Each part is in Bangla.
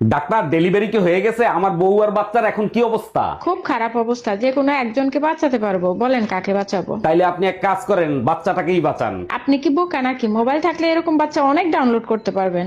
ডাক্তার ডেলিভারি কি হয়ে গেছে? আমার বউ আর বাচ্চার এখন কি অবস্থা? খুব খারাপ অবস্থা যে কোনো একজনকে বাঁচাতে পারব। বলেন কাকে বাঁচাবো? তাইলে আপনি এক কাজ করেন বাচ্চাটাকেই বাঁচান। আপনি কি বোকা নাকি? মোবাইল থাকলে এরকম বাচ্চা অনেক ডাউনলোড করতে পারবেন।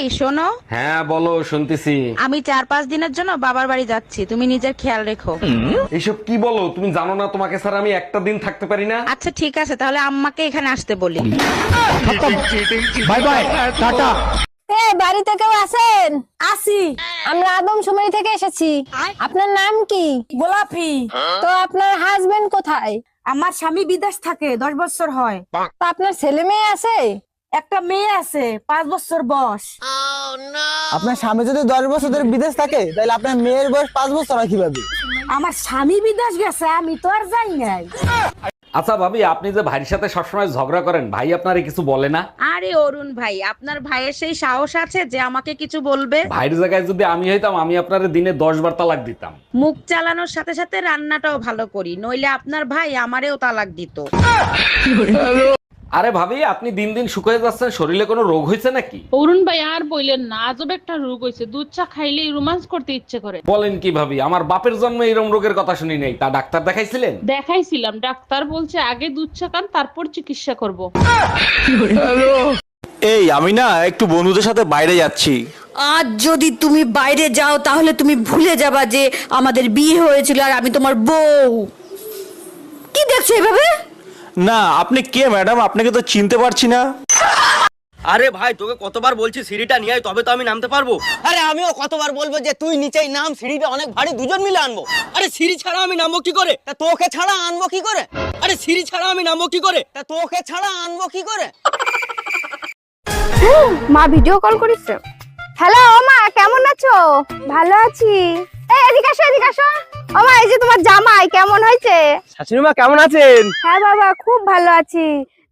এই শোনো। হ্যাঁ বলো শুনতেছি। আমি চার পাঁচ দিনের জন্য বাবার বাড়ি যাচ্ছি। তুমি নিজের খেয়াল রেখো। এইসব কি বলো? তুমি জানো না তোমাকে স্যার আমি একটা দিন থাকতে পারি না? আচ্ছা ঠিক আছে তাহলে আম্মাকে এখানে আসতে বলি। Bye bye tata. এ বাড়িতে কেউ আছেন? আসি। আমরা আদমশুমারি থেকে এসেছি। আপনার নাম কি? গোলাপি। তো আপনার হাজবেন্ড কোথায়? আমার স্বামী বিদেশ থাকে দশ বছর হয়। তো আপনার ছেলে মেয়ে আছে? একটা মেয়ে আছে পাঁচ বছর বয়স। আপনার স্বামী যদি দশ বছর ধরে বিদেশ থাকে তাহলে আপনার মেয়ের বয়স পাঁচ বছর হয় কীভাবে? আমার স্বামী বিদেশ গেছে আমি তো আর যাই নাই। আচ্ছা ভাবি আপনি যে ভাইয়ের সাথে সবসময় ঝগড়া করেন ভাই আপনারে কিছু বলে না? আরে অরুণ ভাই আপনার ভাইয়ের সেই সাহস আছে যে আমাকে কিছু বলবে? ভাইয়ের জায়গায় যদি আমি হইতাম আমি আপনার দিনে দশ বার তালাক দিতাম। মুখ চালানোর সাথে সাথে রান্নাটাও ভালো করি নইলে আপনার ভাই আমারেও তালাক দিত। আরে ভাবি আপনি দিন দিন শুকিয়ে যাচ্ছেন শরীরে কোনো রোগ হয়েছে নাকি? অরুণ ভাই আর বললেন না আজব একটা রোগ হয়েছে দুধ চা খাইলেই রোমান্স করতে ইচ্ছে করে। বলেন কি ভাবি আমার বাপের জন্মে এরকম রোগের কথা শুনি নাই তা ডাক্তার দেখাইছিলেন? দেখাইছিলাম ডাক্তার বলছে আগে দুধ চা খান তারপর চিকিৎসা করব। এই আমি না একটু বন্ধুদের সাথে বাইরে যাচ্ছি। আজ যদি তুমি বাইরে যাও তাহলে তুমি ভুলে যাবা যে আমাদের বিয়ে হয়েছিল আর আমি তোমার বউ। কি দেখছ এভাবে? না আপনি কে ম্যাডাম? আপনাকে তো চিনতে পারছি না। আরে ভাই তোকে কতবার বলছি সিঁড়িটা নিয়ে আয়, তবে তো আমি নামতে পারব। আরে আমিও কতবার বলব যে তুই নিচেই নাম সিঁড়িটা অনেক ভারী দুজন মিলে আনব। আরে সিঁড়ি ছাড়া আমি নামবো কি করে? তা তোকে ছাড়া আনব কি করে? আরে সিঁড়ি ছাড়া আমি নামবো কি করে? তা তোকে ছাড়া আনব কি করে? মা ভিডিও কল করেছে। হ্যালো মা কেমন আছো? ভালো আছি। এই এদিকে আসো এদিকে আসো। এই যে তোমার জামাই কেমন হয়েছে? শাশুড়ি মা কেমন আছেন? হ্যাঁ বাবা খুব ভালো আছি।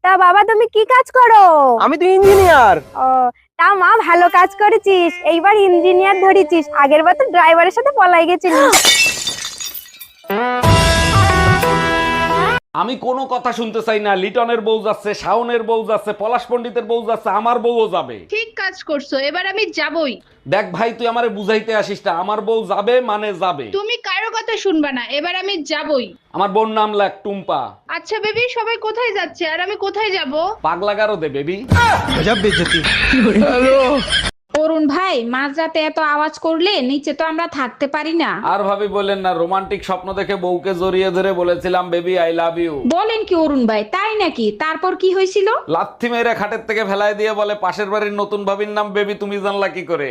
তা বাবা তুমি কি কাজ করো? আমি তো ইঞ্জিনিয়ার। ও তা মা ভালো কাজ করেছিস? এইবার ইঞ্জিনিয়ার ধরেছিস। আগের বার তো ড্রাইভারের সাথে পলাই গেছিলিস আমি কোনো কথা শুনতে চাই না। লিটনের বউ যাচ্ছে শাওনের বউ যাচ্ছে পলাশ পণ্ডিতের বউ যাচ্ছে আমার বউও যাবে। ঠিক কাজ করছ এবার আমি যাবই। দেখ ভাই তুই আমারে বুঝাইতে আসিস না। আমার বউ যাবে মানে যাবে। তুমি কথা শুনবা না এবার আমি যাবই। আমার বোন নাম লাগ টুম্পা। আচ্ছা বেবি সবাই কোথায় যাচ্ছে? আর আমি কোথায় যাব? পাগলা গারো দে বেবি। অরুণ ভাই মাঝরাতে এত আওয়াজ করলে নিচে তো আমরা থাকতে পারি না। আর ভাবি বলেন না রোমান্টিক স্বপ্ন দেখে বউকে জড়িয়ে ধরে বলেছিলাম বেবি আই লাভ ইউ বলেন কি অরুণ ভাই তাই নাকি? তারপর কি হয়েছিল? লাথি মেরে খাটের থেকে ফেলায় দিয়ে বলে পাশের বাড়ির নতুন ভাবির নাম বেবি তুমি জানলা কি করে?